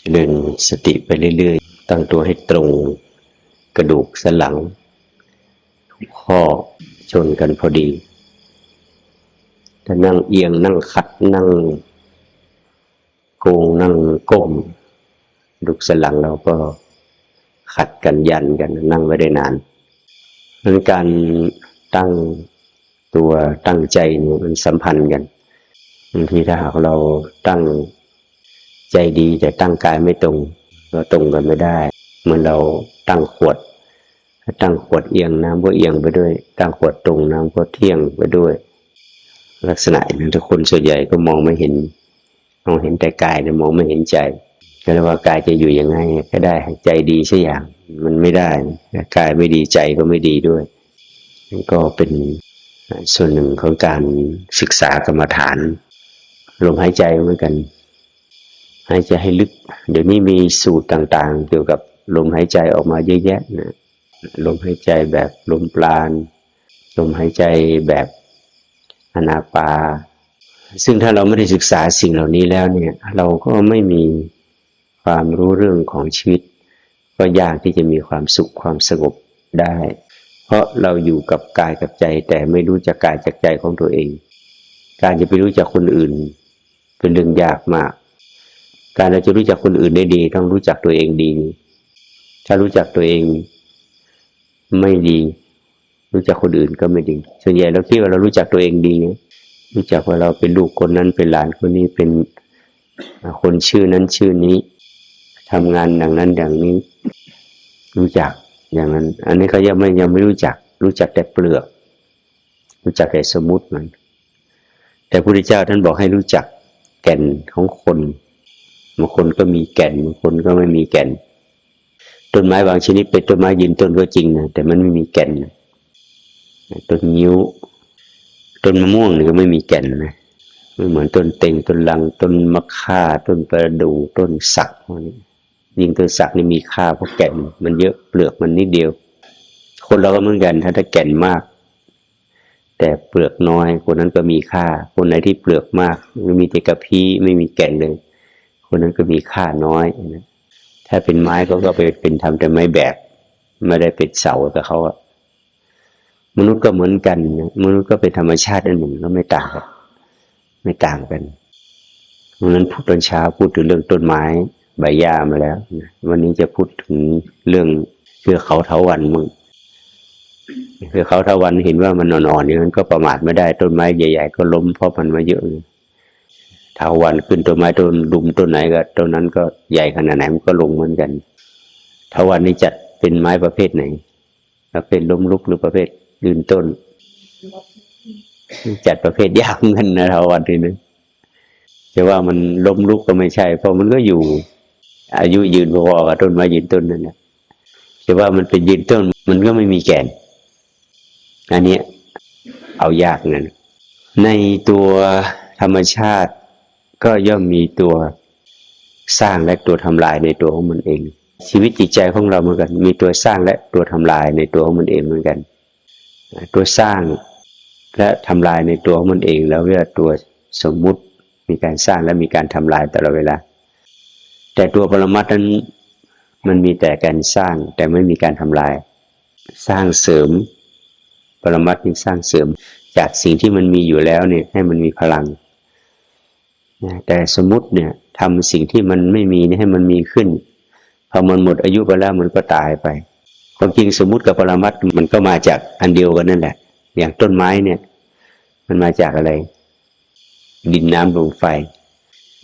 เจริญสติไปเรื่อยๆ ตั้งตัวให้ตรงกระดูกสันหลัง ทุกข้อชนกันพอดี ถ้านั่งเอียงนั่งขัดนั่งโกงนั่งก้มดุกสันหลังเราก็ขัดกันยันกันนั่งไว้ได้นานนั้นการตั้งตัวตั้งใจมันสัมพันธ์กันบางทีถ้าหากเราตั้ง ใจดีแต่ตั้งกายไม่ตรงก็ตรงกันไม่ได้ เหมือนเราตั้งขวด ตั้งขวดเอียงน้ำก็เอียงไปด้วย ตั้งขวดตรงน้ำก็เที่ยงไปด้วย ลักษณะนั้นทุกคนส่วนใหญ่ก็มองไม่เห็นมองเห็นแต่กายแต่มองไม่เห็นใจก็เลยว่ากายจะอยู่ยังไงก็ได้ใจดีสักอย่าง มันไม่ได้กายไม่ดีใจก็ไม่ดีด้วยนันก็เป็นส่วนหนึ่งของการศึกษากรรมฐานลมหายใจเหมือนกัน หายใจให้ลึก เดี๋ยวนี้มีสูตรต่างๆ เกี่ยวกับลมหายใจออกมาเยอะแยะนะลมหายใจแบบลมปราณลมหายใจแบบอนาปา ซึ่งถ้าเราไม่ได้ศึกษาสิ่งเหล่านี้แล้วเนี่ย เราก็ไม่มีความรู้เรื่องของชีวิต ก็ยากที่จะมีความสุขความสงบได้ เพราะเราอยู่กับกายกับใจ แต่ไม่รู้จักกายจากใจของตัวเอง การจะไปรู้จักคนอื่น เป็นเรื่องยากมาก การเราจะรู้จักคนอื่นได้ดี ต้องรู้จักตัวเองดี ถ้ารู้จักตัวเองไม่ดี รู้จักคนอื่นก็ไม่ดี ส่วนใหญ่เราคิดว่าเรารู้จักตัวเองดี รู้จักว่าเราเป็นลูกคนนั้นเป็นหลานคนนี้เป็นคนชื่อนั้นชื่อนี้ทำงานอย่างนั้นอย่างนี้ รู้จักอย่างนั้น อันนี้เขายังไม่ยังไม่รู้จัก รู้จักแต่เปลือก รู้จักแต่สมมติมันแต่พระพุทธเจ้าท่านบอกให้รู้จักแก่นของคน บางคนก็มีแก่นบางคนก็ไม่มีแก่น ต้นไม้บางชนิดเป็นต้นไม้ยืนต้นก็จริงนะแต่มันไม่มีแก่นนะต้นงิ้ว ต้นมะม่วงนี่ก็ไม่มีแก่นนะไม่เหมือนต้นเต็งต้นลัง ต้นมะข่าต้นประดู่ต้นสักพวกนี้ยิ่งต้นสักนี่มีค่าเพราะแก่น มันเยอะเปลือกมันนิดเดียว คนเราก็เหมือนกัน ถ้าถ้าแก่นมาก แต่เปลือกน้อยคนนั้นก็มีค่า คนไหนที่เปลือกมาก ไม่มีแต่กะพี้ไม่มีแก่นเลย คนนั้นก็มีค่าน้อยนะถ้าเป็นไม้ก็ก็ไปเป็นทำแต่ไม้แบบไม่ได้เป็นเสากับเขาอะมนุษย์ก็เหมือนกันนะมนุษย์ก็เป็นธรรมชาติอันหนึ่งก็ไม่ต่างกันไม่ต่างกันเพราะนั้นพูดตอนเช้าพูดถึงเรื่องต้นไม้ใบหญ้ามาแล้ววันนี้จะพูดถึงเรื่องเทือเขาเทาวันมึงเทือเขาเทาวันเห็นว่ามันอ่อนๆอย่างนั้นก็ประมาทไม่ได้ต้นไม้ใหญ่ ๆ ก็ล้มเพราะมันมาเยอะเทาวันขึ้นต้นไม้ต้นดุมต้นไหนก็ต้นนั้นก็ใหญ่ขนาดไหนมันก็ลงเหมือนกันเทาวันนี้จัดเป็นไม้ประเภทไหนประเภทล้มลุกหรือประเภทยืนต้น จัดประเภทยากเหมือนกันนะเทาวันทีนึงจะว่ามันล้มลุกก็ไม่ใช่ เพราะมันก็อยู่ อายุยืนพอๆกับต้นไม้ยืนต้นนั่นแหละจะว่ามันเป็นยืนต้นมันก็ไม่มีแก่น อันนี้เอายากนั่นในตัวธรรมชาติ ก็ย่อมมีตัวสร้างและตัวทำลายในตัวของมันเอง ชีวิตจิตใจของเราเหมือนกัน มีตัวสร้างและตัวทำลายในตัวของมันเองเหมือนกัน ตัวสร้างและทำลายในตัวของมันเอง แล้วเรียกตัวสมมุติมีการสร้างและมีการทำลายตลอดเวลา แต่ตัวปรมัตนั้นมันมีแต่การสร้างแต่ไม่มีการทำลาย สร้างเสริม ปรมัตนี่สร้างเสริม จากสิ่งที่มันมีอยู่แล้วเนี่ยให้มันมีพลัง นะแต่สมมติเนี่ยทำสิ่งที่มันไม่มีให้มันมีขึ้น พอมันหมดอายุไปแล้วมันก็ตายไป ความจริงสมมติกับปรมัตมันก็มาจากอันเดียวกันนั่นแหละ อย่างต้นไม้เนี่ย มันมาจากอะไร ดินน้ำลมไฟ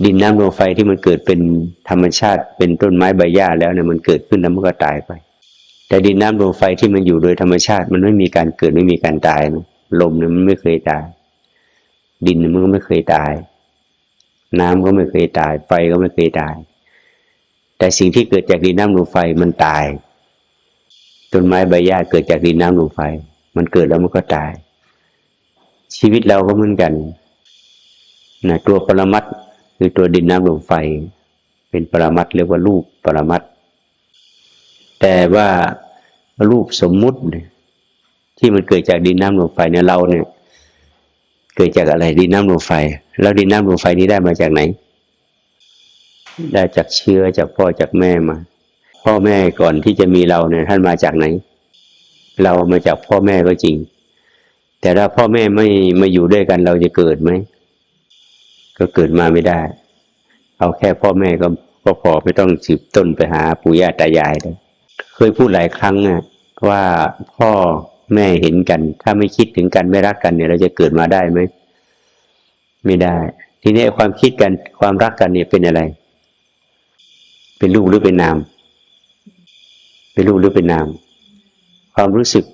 ดินน้ำลมไฟที่มันเกิดเป็นธรรมชาติ เป็นต้นไม้ใบหญ้าแล้วเนี่ยมันเกิดขึ้นแล้วมันก็ตายไป แต่ดินน้ำลมไฟที่มันอยู่โดยธรรมชาติ มันไม่มีการเกิดไม่มีการตายนะลมเนี่ยมันไม่เคยตาย ดินมันก็ไม่เคยตาย น้ำก็ไม่เคยตาย ไฟก็ไม่เคยตาย แต่สิ่งที่เกิดจากดินน้ำลมไฟมันตาย ต้นไม้ใบหญ้าเกิดจากดินน้ำลมไฟ มันเกิดแล้วมันก็ตาย ชีวิตเราก็เหมือนกันนะตัวปรมัตคือตัวดินน้ำลมไฟ เป็นปรมัตเรียกว่ารูปปรมัตแต่ว่ารูปสมมุติที่มันเกิดจากดินน้ำลมไฟเนี่ยเราเนี่ย เกิดจากอะไรดินน้ำลมไฟ แล้วดินน้ำลมไฟนี้ได้มาจากไหน ได้จากเชื้อจากพ่อจากแม่มา พ่อแม่ก่อนที่จะมีเราเนี่ยท่านมาจากไหน เรามาจากพ่อแม่ก็จริง แต่ถ้าพ่อแม่ไม่มาอยู่ด้วยกันเราจะเกิดไหมก็เกิดมาไม่ได้ เอาแค่พ่อแม่ก็ก็พอไม่ต้องสืบต้นไปหาปู่ย่าตายายเลยเคยพูดหลายครั้งนะว่าพ่อ แม่เห็นกัน ถ้าไม่คิดถึงกันไม่รักกันเนี่ย เราจะเกิดมาได้ไหมไม่ได้ ทีนี้ความคิดกันความรักกันเนี่ยเป็นอะไร เป็นรูปหรือเป็นนาม เป็นรูปหรือเป็นนาม ความรู้สึก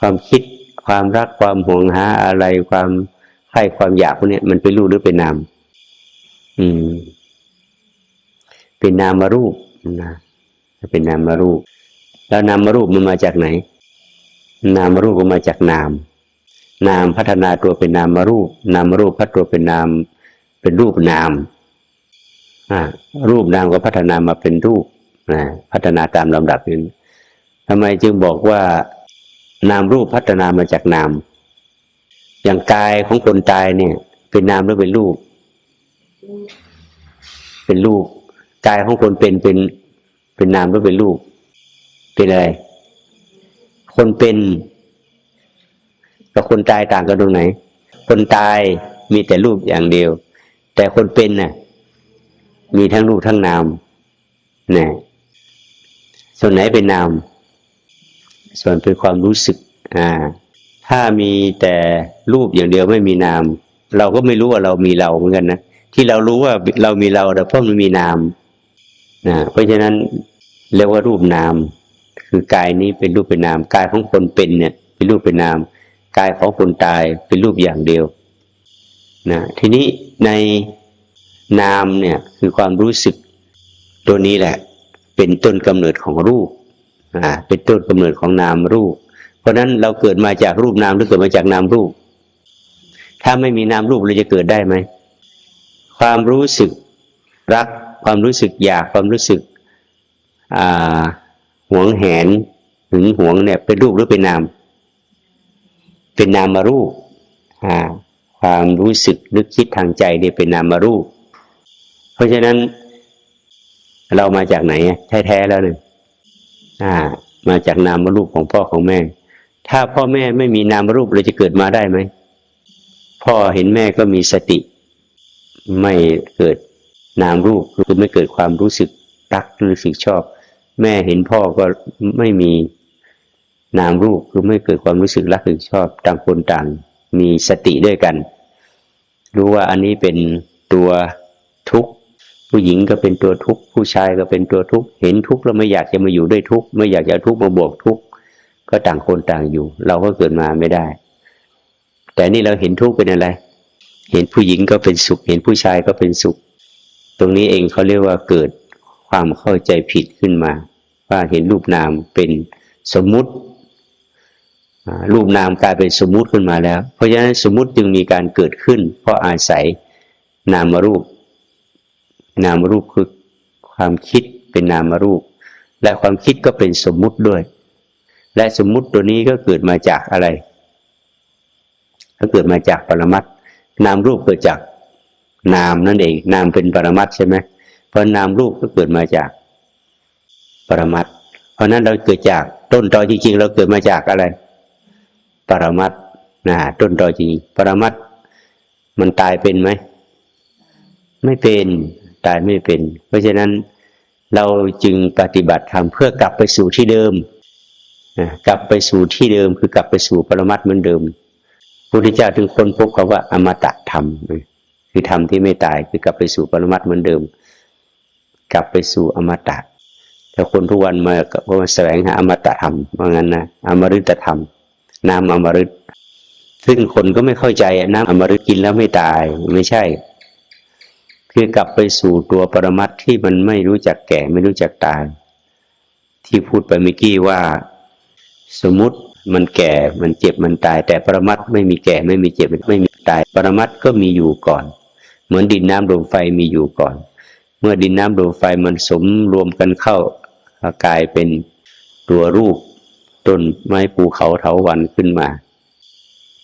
ความคิด ความรักความห่วงหาอะไรความใคร่ความอยากพวกนี้มันเป็นรูปหรือเป็นนาม อืม เป็นนามารูปนะเป็นนามารูป แล้วนามารูปมันมาจากไหน นามรูปก็มาจากนาม นามพัฒนาตัวเป็นนามรูป นามรูปพัฒตัวเป็นนาม เป็นรูปนามรูปนามก็พัฒนามาเป็นรูปนะพัฒนาตามลำดับนี้ทำไมจึงบอกว่า นามรูปพัฒนามาจากนาม อย่างกายของคนตายเนี่ย เป็นนามหรือเป็นรูป เป็นรูปกายของคนเป็นเป็นเป็นนามหรือเป็นรูป เป็นอะไร คนเป็นกับคนตายต่างกันตรงไหน คนตายมีแต่รูปอย่างเดียว แต่คนเป็นน่ะ มีทั้งรูปทั้งนามนะส่วนไหนเป็นนาม ส่วนเป็นความรู้สึก อ่า ถ้ามีแต่รูปอย่างเดียวไม่มีนาม เราก็ไม่รู้ว่าเรามีเราเหมือนกันนะที่เรารู้ว่าเรามีเราแต่เพราะมันมีนามนะเพราะฉะนั้นเรียกว่ารูปนาม คือกายนี้เป็นรูปเป็นนามกายของคนเป็นเนี่ยเป็นรูปเป็นนามกายของคนตายเป็นรูปอย่างเดียวนะทีนี้ในนามเนี่ยคือความรู้สึกตัวนี้แหละ เป็นต้นกำเนิดของรูปอ่าเป็นต้นกำเนิดของนามรูป เพราะฉะนั้นเราเกิดมาจากรูปนามหรือเกิดมาจากนามรูป ถ้าไม่มีนามรูปเราจะเกิดได้ไหมความรู้สึกรักความรู้สึกอยากความรู้สึกอ่า หวงแหนหึงหวงเนี่ย เป็นรูปหรือเป็นนาม เป็นนามรูปความรู้สึกนึกคิดทางใจเนี่ยเป็นนามรูป เพราะฉะนั้น เรามาจากไหนแท้ๆแล้วเนี่ยมาจากนามรูปของพ่อของแม่ ถ้าพ่อแม่ไม่มีนามรูปเราจะเกิดมาได้ไหมพ่อเห็นแม่ก็มีสติ ไม่เกิดนามรูปคือไม่เกิดความรู้สึกรักรู้สึกชอบ แม่เห็นพ่อก็ไม่มีนามรูปคือไม่เกิดความรู้สึกรักหรือชอบต่างคนต่าง มีสติด้วยกัน รู้ว่าอันนี้เป็นตัวทุกข์ผู้หญิงก็เป็นตัวทุกข์ผู้ชายก็เป็นตัวทุกข์เห็นทุกข์แล้วไม่อยากจะมาอยู่ด้วยทุกข์ไม่อยากจะทุกข์มาบวกทุกข์ก็ต่างคนต่างอยู่ เราก็เกิดมาไม่ได้ แต่นี่เราเห็นทุกข์เป็นอะไร เห็นผู้หญิงก็เป็นสุข เห็นผู้ชายก็เป็นสุข ตรงนี้เองเขาเรียกว่าเกิด ความเข้าใจผิดขึ้นมา ว่าเห็นรูปนามเป็นสมมุติรูปนามกลายเป็นสมมุติขึ้นมาแล้ว เพราะฉะนั้นสมมุติจึงมีการเกิดขึ้น เพราะอาศัยนามรูป นามรูปคือความคิดเป็นนามรูป และความคิดก็เป็นสมมุติด้วย และสมมุติตัวนี้ก็เกิดมาจากอะไรก็เกิดมาจากปรมัตนามรูปเกิดจากนามนั่นเอง นามเป็นปรมัตใช่ไหมเราะนามรูปก็เกิดมาจากปรมัตเพราะนั้นเราเกิดจากต้นตอจริง ๆ เราเกิดมาจากอะไร ปรมัตนะต้นตอจริงปรมัตมันตายเป็นไหมไม่เป็นตายไม่เป็น เพราะฉะนั้นเราจึงปฏิบัติธรรมเพื่อกลับไปสู่ที่เดิมกลับไปสู่ที่เดิม คือกลับไปสู่ปรมัตเหมือนเดิมพระพุทธเจ้าถึงคนพบคำว่าอมตะธรรมคือธรรมที่ไม่ตายคือกลับไปสู่ปรมัตเหมือนเดิม กลับไปสู่อมตะแต่คนทุกวันมาก็มาแสวงหาอมตะธรรมว่างั้นนะอมฤตธรรม น้ำอมฤตซึ่งคนก็ไม่เข้าใจน้ำอมฤตกินแล้วไม่ตายไม่ใช่ คือกลับไปสู่ตัวปรมัตที่มันไม่รู้จักแก่ไม่รู้จักตาย ที่พูดไปเมื่อกี้ว่า สมมติมันแก่มันเจ็บมันตาย แต่ปรมัตไม่มีแก่ไม่มีเจ็บไม่มีตาย ปรมัตก็มีอยู่ก่อน เหมือนดินน้ำลมไฟมีอยู่ก่อน เมื่อดินน้ำลมไฟมันสมรวมกันเข้ากลายเป็นตัวรูปต้นไม้ภูเขาเถาวันขึ้นมา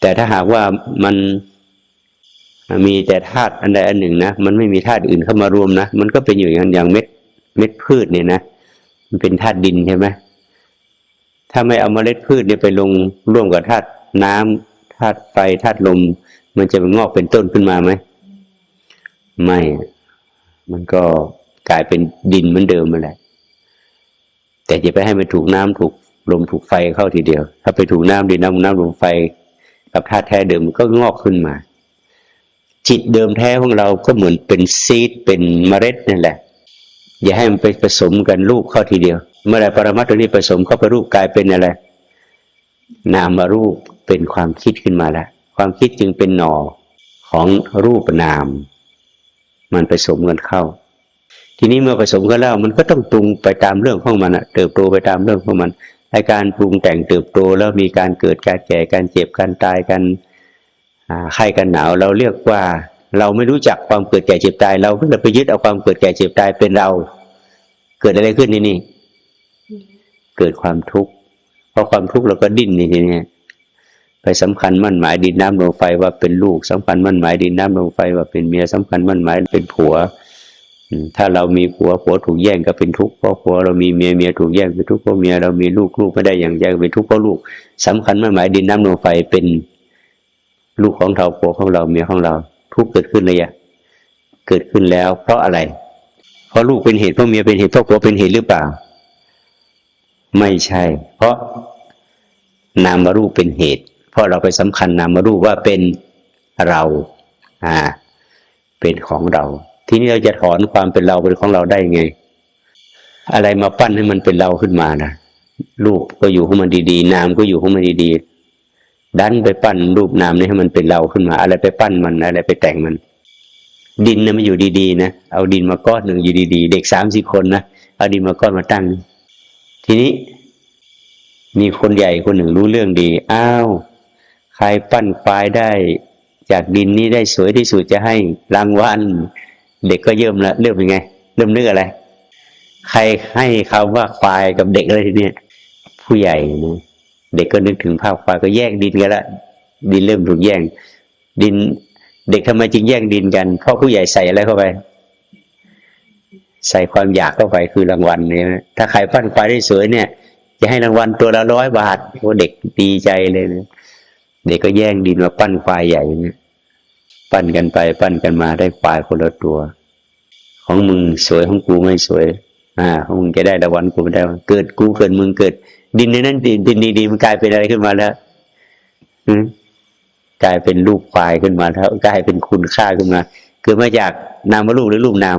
แต่ถ้าหากว่ามันมีแต่ธาตุอันใดอันหนึ่งนะ มันไม่มีธาตุอื่นเข้ามารวมนะ มันก็เป็นอยู่อย่างอย่างเม็ดเม็ดพืชเนี่ยนะ มันเป็นธาตุดินใช่ไหมถ้าไม่เอาเมล็ดพืชเนี่ยไปลงร่วมกับธาตุน้ำธาตุไฟธาตุลม มันจะงอกเป็นต้นขึ้นมาไหม ไม่ มันก็กลายเป็นดินเหมือนเดิมมาแหละ แต่จะไปให้มันถูกน้ำถูกลมถูกไฟเข้าทีเดียว ถ้าไปถูกน้ำดินน้ำน้ำลมไฟกับธาตุแท้เดิมมันก็งอกขึ้นมา จิตเดิมแท้ของเราก็เหมือนเป็นซีดเป็นเมล็ดนั่นแหละ อย่าให้มันไปผสมกันรูปเข้าทีเดียว เมื่อไรปรมัตถ์ตัวนี้ผสมเข้าไปรูปกลายเป็นอะไร นามารูปเป็นความคิดขึ้นมาแล้วความคิดจึงเป็นหน่อของรูปนาม มันผสมกันเข้า ทีนี้เมื่อผสมกันแล้วมันก็ต้องปรุงไปตามเรื่องของมันอะเติบโตไปตามเรื่องของมันในการปรุงแต่งเติบโตแล้วมีการเกิดการแก่การเจ็บการตายกันไข้กันหนาวเราเรียกว่า เราไม่รู้จักความเกิดแก่เจ็บตาย เราก็เลยไปยึดเอาความเกิดแก่เจ็บตายเป็นเรา เกิดอะไรขึ้นนี่นี่ เกิดความทุกข์เพราะความทุกข์เราก็ดิ้นนี่ทีเนี้ย ไปสำคัญมั่นหมายดินน้ำลมไฟว่าเป็นลูกสำคัญมั่นหมายดินน้ำลมไฟว่าเป็นเมียสำคัญมั่นหมายเป็นผัวถ้าเรามีผัวผัวถูกแย่งก็เป็นทุกข์เพราะผัวเรามีเมียเมียถูกแย่งเป็นทุกข์เพราะเมียเรามีลูกลูกไม่ได้อย่างแย่งเป็นทุกข์เพราะลูกสำคัญมั่นหมายดินน้ำลมไฟเป็นลูกของเราผัวของเราเมียของเรา ทุกข์เกิดขึ้นเลยอะเกิดขึ้นแล้ว เพราะอะไร เพราะลูกเป็นเหตุเพราะเมียเป็นเหตุเพราะผัวเป็นเหตุหรือเปล่า ไม่ใช่ เพราะนามรูปเป็นเหตุ เพราะเราไปสำคัญนามารูปว่าเป็นเราอ่าเป็นของเรา ทีนี้เราจะถอนความเป็นเราเป็นของเราได้ไง อะไรมาปั้นให้มันเป็นเราขึ้นมานะรูปก็อยู่ของมันดีๆ นามก็อยู่ของมันดีๆ ดันไปปั้นรูปนามนี้ให้มันเป็นเราขึ้นมา อะไรไปปั้นมันอะไรไปแต่งมัน ดินนะมันอยู่ดีๆนะเอาดินมาก้อนหนึ่งอยู่ดีๆ เด็กสามสิบคนนะเอาดินมาก้อนมาตั้ง ทีนี้มีคนใหญ่คนหนึ่งรู้เรื่องดี อ้าว รปั้นควายได้ จากดินนี้ได้สวยที่สุดจะให้รางวัลเด็กก็เยิ่มละเริ่มยังไง เริ่มนึกอะไร ใครให้คำว่าควายกับเด็กเลยทีเนี้ยผู้ใหญ่นะเด็กก็นึกถึงภาพควายก็แย่งดินกันละดินเริ่มถูกแย่ง ดิน เด็กทำไมจึงแย่งดินกัน เพราะผู้ใหญ่ใส่อะไรเข้าไป ใส่ความอยากเข้าไปคือรางวัลเนี่ยถ้าใครปั้นควายได้สวยเนี่ย จะให้รางวัลตัวละร้อยบาทโอ้เด็กดีใจเลยนะ เด็กก็แย่งดินมาปั้นควายใหญ่เนี่ยปั้นกันไปปั้นกันมาได้ควายคนละตัว ของมึงสวยของกูไม่สวย อ่า ของมึงจะได้รางวัลกูไม่ได้ เกิดกูเกิดมึงเกิด ดินในนั้นดินดินดีๆมันกลายเป็นอะไรขึ้นมาแล้วอืมกลายเป็นรูปควายขึ้นมาแล้วกลายเป็นคุณค่าขึ้นมาเกิดมาจากนามรูปหรือรูปนาม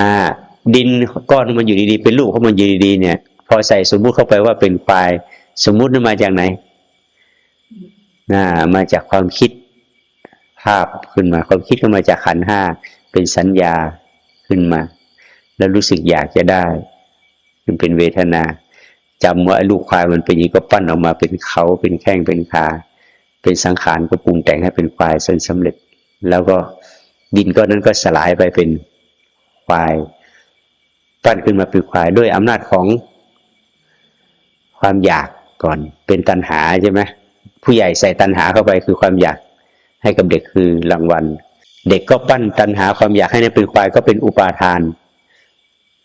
อ่า ดินก้อนมันอยู่ดีๆเป็นลูกของมันอยู่ดีๆเนี่ย พอใส่สมมุติเข้าไปว่าเป็นควาย สมมุตินั้นมาจากไหน น่ามาจากความคิดภาพขึ้นมา ความคิดก็มาจากขันห้าเป็นสัญญาขึ้นมา แล้วรู้สึกอยากจะได้มันเป็นเวทนาจำว่าไอ้ลูกควายมันเป็นอย่างก็ปั้นออกมาเป็นเขาเป็นแข้งเป็นขาเป็นสังขารก็ปรุงแต่งให้เป็นควายจนสำเร็จ แล้วก็ดินก้อนนั้นก็สลายไปเป็นควาย ปั้นขึ้นมาเป็นควายด้วยอำนาจของความอยากก่อนเป็นตัณหาใช่ไหม ผู้ใหญ่ใส่ตัณหาเข้าไปคือความอยากให้กับเด็กคือรางวัล เด็กก็ปั้นตัณหาความอยากให้นั้นเป็นควายก็เป็นอุปาทาน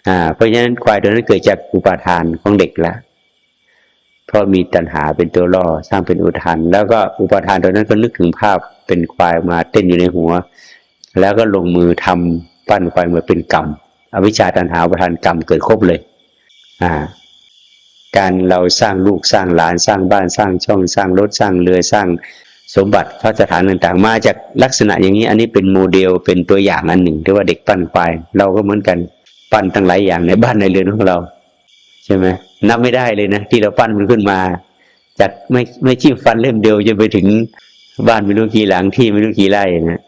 อ่าเพราะฉะนั้นควายตัวนั้นเกิดจากอุปาทานของเด็กละเพราะมีตัณหาเป็นตัวล่อสร้างเป็นอุทาน แล้วก็อุปาทานตัวนั้นก็นึกถึงภาพเป็นควายมาเต้นอยู่ในหัว แล้วก็ลงมือทำปั้นควายมาเป็นกรรมอวิชชาตันหาอุปทานกรรมเกิดครบเลย อ่า การเราสร้างลูกสร้างหลานสร้างบ้านสร้างช่องสร้างรถสร้างเรือสร้างสมบัติพระสถานต่างๆ มาจากลักษณะอย่างนี้อันนี้เป็นโมเดลเป็นตัวอย่างอันหนึ่งที่ว่าเด็กปั้นควาย เราก็เหมือนกันปั้นตั้งหลายอย่างในบ้านในเรือนของเรา ใช่ไหมนับไม่ได้เลยนะ ที่เราปั้นมันขึ้นมา จากไม่ไม่จิ้มฟันเล่มเดียวจนไปถึงบ้านไม่รู้กี่หลังที่ไม่รู้กี่ไร่นะ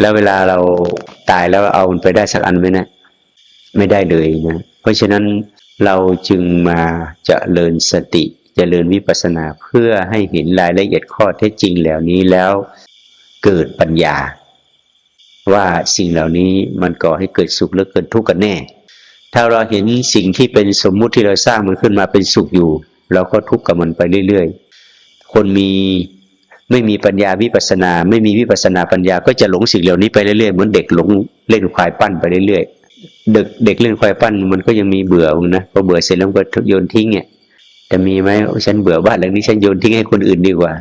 แล้วเวลาเราตายแล้วเอามันไปได้สักอันไหมนะไม่ได้เลยนะ เพราะฉะนั้นเราจึงมาเจริญสติเจริญวิปัสสนาเพื่อให้เห็นรายละเอียดข้อเท็จจริงเหล่านี้แล้วเกิดปัญญา ว่าสิ่งเหล่านี้มันก่อให้เกิดสุขหรือเกิดทุกข์กันแน่ ถ้าเราเห็นสิ่งที่เป็นสมมุติที่เราสร้างมันขึ้นมาเป็นสุขอยู่ เราก็ทุกข์กับมันไปเรื่อยๆ คนมีไม่มีปัญญาวิปัสนา ไม่มีวิปัสสนาปัญญาก็จะหลงสิ่งเหล่านี้ไปเรื่อยๆเหมือนเด็กหลงเล่นควายปั้นไปเรื่อยๆ เด็กเด็กเล่นควายปั้นมันก็ยังมีเบื่อมึงนะพอเบื่อเสร็จแล้วก็โยนทิ้งเนี่ยจะมีไหมฉันเบื่อบ้านหลังนี้ฉันโยนทิ้งให้คนอื่นดีกว่า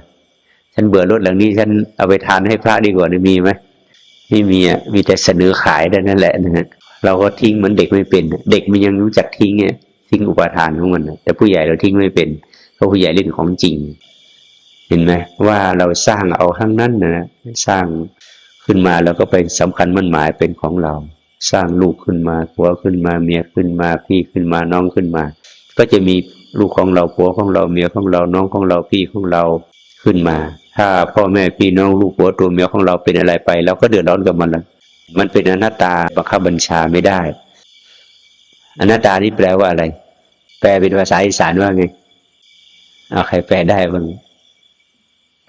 ฉันเบื่อรถหลังนี้ฉันเอาไปทานให้พระดีกว่านี่มีไหมไม่มีอะมีแต่เสนอขายแต่นั่นแหละนะฮะเราก็ทิ้งเหมือนเด็กไม่เป็น เด็กมันยังรู้จักทิ้งเนี่ยทิ้งอุปทานของมันแต่ผู้ใหญ่เราทิ้งไม่เป็นเพราะผู้ใหญ่เล่นของจริง เห็นไหมว่าเราสร้างเอาทั้งนั้นนะสร้างขึ้นมาแล้วก็ไปสำคัญมั่นหมายเป็นของเรา สร้างลูกขึ้นมาผัวขึ้นมาเมียขึ้นมาพี่ขึ้นมาน้องขึ้นมา ก็จะมีลูกของเราผัวของเราเมียของเราน้องของเราพี่ของเราขึ้นมา ถ้าพ่อแม่พี่น้องลูกผัวตัวเมียของเราเป็นอะไรไปเราก็เดือดร้อนกับมันล้วมันเป็นอนัตตาบังคับบัญชาไม่ได้ อนัตตานี่แปลว่าอะไร แปลเป็นภาษาอีสานว่าไงเอาใครแปลได้บ้าง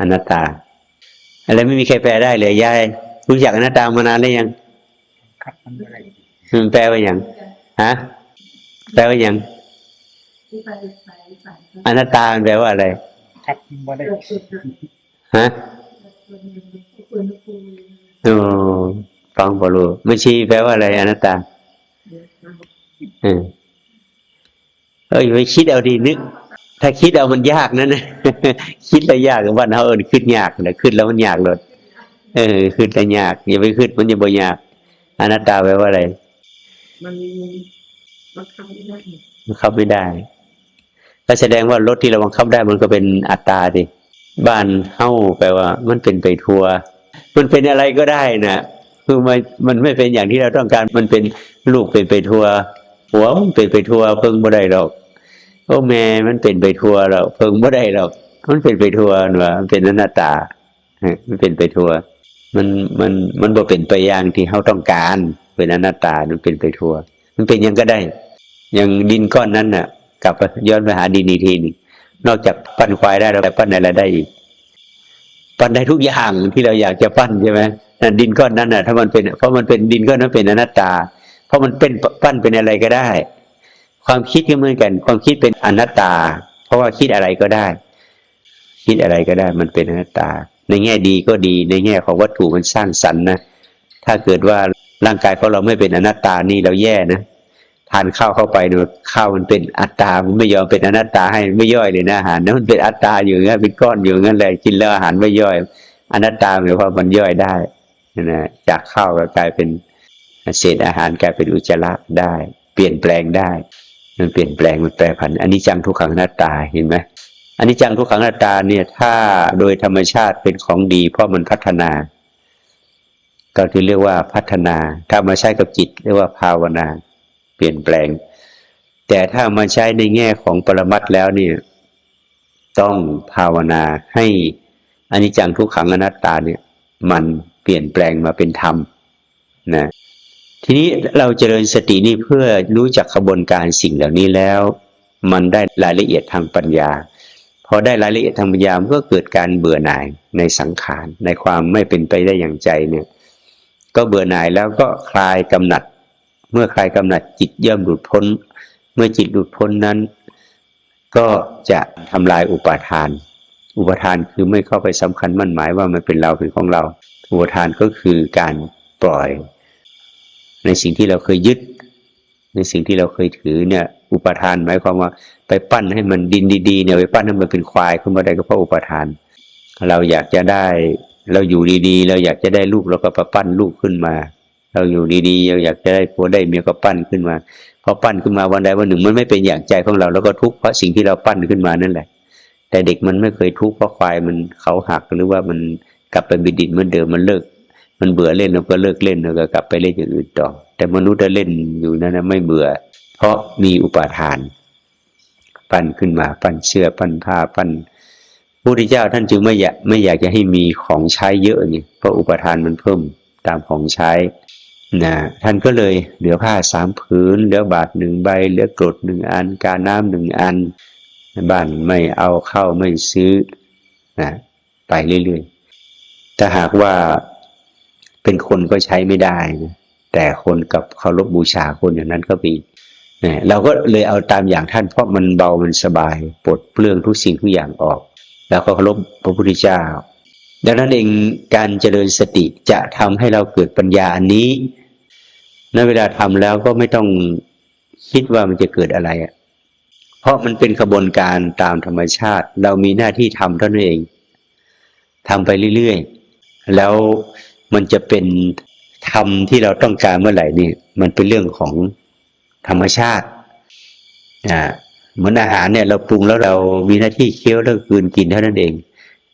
อนัตตาอะไรไม่มีใครแปลได้เลยยายรู้จักอนัตตามานานหรือยัง ครับมันอะไรมันแปลว่าอย่างฮะแปลว่าอย่างที่ไปไปไปอนัตตามันแปลว่าอะไรครับมันอะไรเกิดสุดเลยฮะคนหนึ่งคนละคนโอ้ฟังบอรู้ไม่ชี้แปลว่าอะไรอนัตตาเออเอ้ยไปคิดเอาดีนึก ถ้าคิดเอามันยากนั่นนะคิดแล้วยากกับวันเขาเอินขึ้นยากนะขึ้นแล้วมันยากเลยเออขึ้นแล้วยากอย่าไปขึ้นมันจะบ่ยาก อนัตตาแปลว่าอะไร มันมันทำไม่ได้บังคับไม่ได้ ก็แสดงว่ารถที่เราบังคับได้มันก็เป็นอัตตาดิบ้านเฮ้าแปลว่า มันเป็นไปทัวร์มันเป็นอะไรก็ได้นะคือมันมันไม่เป็นอย่างที่เราต้องการมันเป็นลูกเป็นไปทัวร์หัวมันเป็นไปทัวร์เพิ่งบ่ได้หรอกโอ้แม่มันเป็นไปทัวร์หรอกเพิ่งบ่ได้หรอก มันเป็นไปทัวร์นะมันเป็นอนัตตาฮะมันเป็นไปทัวร์ มันมันมันบ่เป็นไปอย่างที่เขาต้องการเป็นอนัตตามันเป็นไปทั่ว มันเป็นยังก็ได้ อย่างดินก้อนนั้นน่ะ กลับไปย้อนไปหาดินอีกทีนึงนอกจากปั้นควายได้เราไปปั้นอะไรได้อีก ปั้นได้ทุกอย่างที่เราอยากจะปั้นใช่ไหมนั่นดินก้อนนั้นน่ะ ถ้ามันเป็น เพราะมันเป็นดินก้อนนั้นเป็นอนัตตา เพราะมันเป็นปั้นเป็นอะไรก็ได้ ความคิดก็เหมือนกัน ความคิดเป็นอนัตตา เพราะว่าคิดอะไรก็ได้ คิดอะไรก็ได้ มันเป็นอนัตตา ในแง่ดีก็ดีในแง่ของวัตถุมันสร้างสรรค์นะถ้าเกิดว่าร่างกายของเราไม่เป็นอนัตตานี่เราแย่นะทานข้าวเข้าไปเนี่ยข้าวมันเป็นอัตตามันไม่ยอมเป็นอนัตตาให้ไม่ย่อยเลยนะอาหารนั้นมันเป็นอัตตาอยู่งั้นเป็นก้อนอยู่งั้นเลยกินแล้วอาหารไม่ย่อย อนัตตาหมายความมันย่อยได้นะจากข้าวก็กลายเป็นเศษอาหารกลายเป็นอุจจาระได้ เปลี่ยนแปลงได้ มันเปลี่ยนแปลงมันแปรผันอันนี้จังทุกขังอนัตตาเห็นไหม อันนี้จังทุกขังอนัตตาเนี่ยถ้าโดยธรรมชาติเป็นของดี เพราะมันพัฒนา ก็ที่เรียกว่าพัฒนาถ้ามาใช้กับจิตเรียกว่าภาวนา เปลี่ยนแปลง แต่ถ้ามาใช้ในแง่ของปรมัตถ์แล้วเนี่ยต้องภาวนาให้อนิจจังทุกขังอนัตตาเนี่ย มันเปลี่ยนแปลงมาเป็นธรรมนะทีนี้เราเจริญสตินี่เพื่อรู้จักขบวนการสิ่งเหล่านี้แล้ว มันได้รายละเอียดทางปัญญา พอได้รายละเอียดทางปัญญามันก็เกิดการเบื่อหน่ายในสังขารในความไม่เป็นไปได้อย่างใจเนี่ยก็เบื่อหน่ายแล้วก็คลายกำหนัด เมื่อคลายกำหนัดจิตย่อมหลุดพ้น เมื่อจิตหลุดพ้นนั้น ก็จะทำลายอุปาทาน อุปทานคือไม่เข้าไปสำคัญมั่นหมายว่ามันเป็นเราเป็นของเรา อุปทานก็คือการปล่อย ในสิ่งที่เราเคยยึด ในสิ่งที่เราเคยถือเนี่ย อุปทานหมายความว่าไปปั้นให้มันดินดีๆเนี่ยไปปั้นให้มันเป็นควายขึ้นมาได้ก็เพราะอุปทาน เราอยากจะได้เราอยู่ดีๆ เราอยากจะได้ลูกเราก็ไปปั้นลูกขึ้นมา เราอยู่ดีๆเราอยากจะได้ผัวได้เมียก็ปั้นขึ้นมาพอปั้นขึ้นมาวันใดวันหนึ่งมันไม่เป็นอย่างใจของเราแล้วก็ทุกข์เพราะสิ่งที่เราปั้นขึ้นมานั่นแหละ แต่เด็กมันไม่เคยทุกข์เพราะควายมันเขาหักหรือว่ามันกลับไปบิดดินเหมือนเดิมมันเลิก มันเบื่อเล่นแล้วก็เลิกเล่นแล้วก็กลับไปเล่นอย่างอื่นต่อ แต่มนุษย์จะเล่นอยู่นั้นไม่เบื่อ เพราะมีอุปาทาน ปั้นขึ้นมา ปั้นเสื้อปั้นผ้าปั้นพระพุทธเจ้าท่านจึงไม่อยากไม่อยากจะให้มีของใช้เยอะไงเพราะอุปทานมันเพิ่มตามของใช้นะท่านก็เลยเหลือผ้าสามผืนเหลือบาทหนึ่งใบ เหลือกรดหนึ่งอัน กาน้ำหนึ่งอัน บ้านไม่เอาเข้าไม่ซื้อนะไปเรื่อยๆถ้าหากว่าเป็นคนก็ใช้ไม่ได้นะแต่คนกับเคารพบูชาคนอย่างนั้นก็มี เราก็เลยเอาตามอย่างท่านเพราะมันเบามันสบายปลดเปลื้องทุกสิ่งทุกอย่างออก แล้วก็เคารพพระพุทธเจ้า ดังนั้นเองการเจริญสติจะทำให้เราเกิดปัญญาอันนี้ณเวลาทำแล้วก็ไม่ต้องคิดว่ามันจะเกิดอะไรอะเพราะมันเป็นกระบวนการตามธรรมชาติ เรามีหน้าที่ทำเท่านั้นเองทำไปเรื่อยๆ แล้วมันจะเป็นธรรมที่เราต้องการเมื่อไหร่นี่มันเป็นเรื่องของ ธรรมชาติอ่าเหมือนอาหารเนี่ยเราปรุงแล้วเรามีหน้าที่เคี้ยวแล้วกลืนกินเท่านั้นเอง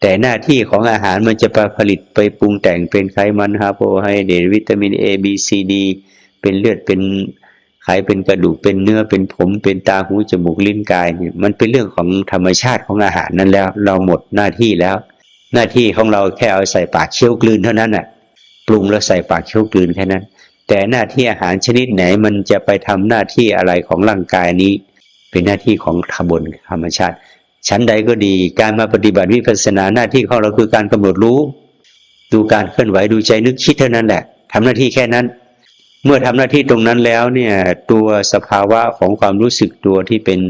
แต่หน้าที่ของอาหารมันจะไปผลิตไปปรุงแต่งเป็นไขมันคาร์โบไฮเดรตวิตามิน A B C D เป็นเลือดเป็นไขเป็นกระดูกเป็นเนื้อเป็นผมเป็นตาหูจมูกลิ้นกายเนี่ยมันเป็นเรื่องของธรรมชาติของอาหารนั่นแล้ว เราหมดหน้าที่แล้ว หน้าที่ของเราแค่เอาใส่ปากเคี้ยวกลืนเท่านั้นน่ะปรุงแล้วใส่ปากเคี้ยวกลืนแค่นั้น แต่หน้าที่อาหารชนิดไหนมันจะไปทำหน้าที่อะไรของร่างกายนี้ เป็นหน้าที่ของขบวนธรรมชาติ ชั้นใดก็ดี การมาปฏิบัติวิปัสสนาหน้าที่ของเราคือการกำหนดรู้ ดูการเคลื่อนไหวดูใจนึกคิดเท่านั้นแหละทำหน้าที่แค่นั้น เมื่อทำหน้าที่ตรงนั้นแล้วเนี่ยตัวสภาวะของความรู้สึกตัวที่เป็น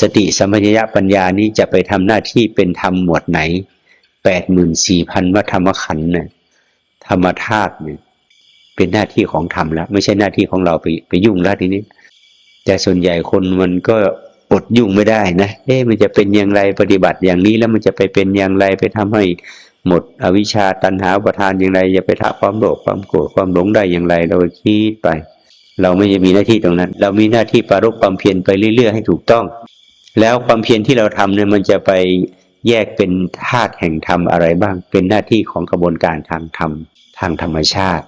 สติสัมปชัญญะปัญญานี้จะไปทำหน้าที่เป็นธรรมหมวดไหนแปดหมื่นสี่พันวัธรรมขันธ์เนี่ยธรรมธาตุเนี่ย เป็นหน้าที่ของธรรมแล้ว ไม่ใช่หน้าที่ของเราไปไปยุ่งแล้วทีนี้ แต่ส่วนใหญ่คนมันก็อดยุ่งไม่ได้นะเอ๊ะมันจะเป็นอย่างไรปฏิบัติอย่างนี้แล้วมันจะไปเป็นอย่างไรไปทำให้หมดอวิชชาตันหาประทานอย่างไรจะไปทับความโลภความโกรธความหลงได้อย่างไรเราคิดไป เราไม่ได้มีหน้าที่ตรงนั้น เรามีหน้าที่ปรารบความเพียรไปเรื่อยๆให้ถูกต้อง แล้วความเพียรที่เราทำเนี่ยมันจะไปแยกเป็นธาตุแห่งธรรมอะไรบ้าง เป็นหน้าที่ของกระบวนการทางธรรมทางธรรมชาติ